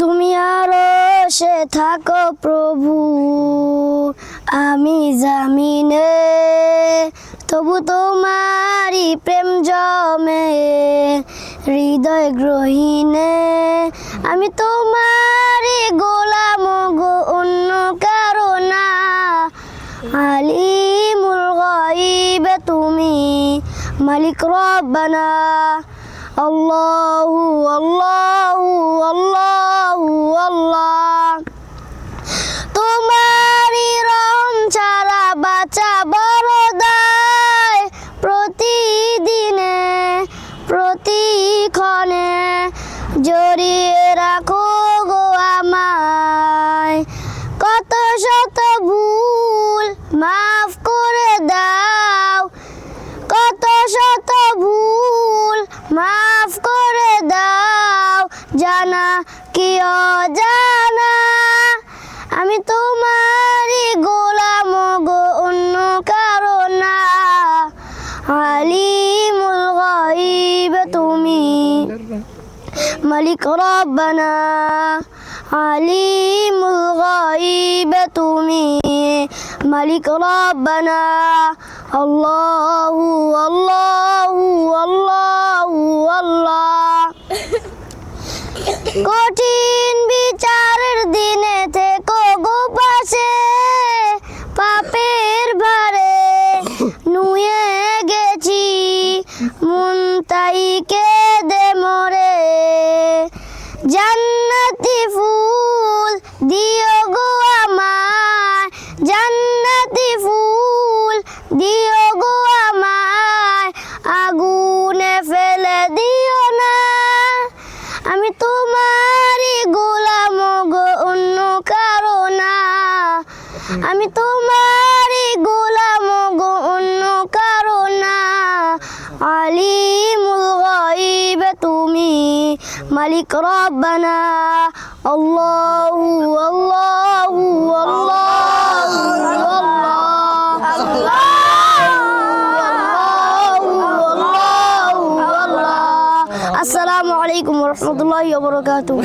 তুমি আরও সে থাকো প্রভু। আমি জামিনে, তবু তোমারই প্রেম জমে, হৃদয় গ্রহীনে আমি তোমারই গোলাম গো, অন্য কারও না। আলিমুল গাইবে তুমি মালিক রব্বানা। আল্লাহু আল্লাহু। প্রতিক্ষণে জড়িয়ে রাখো গো আমায়। কত শত ভুল মাফ করে দাও। কত শত ভুল মাফ করে দাও। জানা কি অজানা মালিক রব্বানা আলিমুল গাইব তুমি মালিক রব্বানা আল্লাহু আল্লাহু আল্লাহু কঠিন বিচারের দিনে থেকো গো পাশে, পাপের ভারে নুয়ে গেছি মন জান্নাতি ফুল দিও গো আমায় জান্নাতি ফুল দিও গো আমায় আগুনে ফেলে দিও না। আমি তোমারই গোলাম গো, অন্য কারও না। আমি তোমারই গোলাম মালিক রব্বানা আল্লাহু আল্লাহু আল্লাহু আল্লাহ আসসালামু আলাইকুম রহমতুল্লাহি ওয়া বারাকাতুহু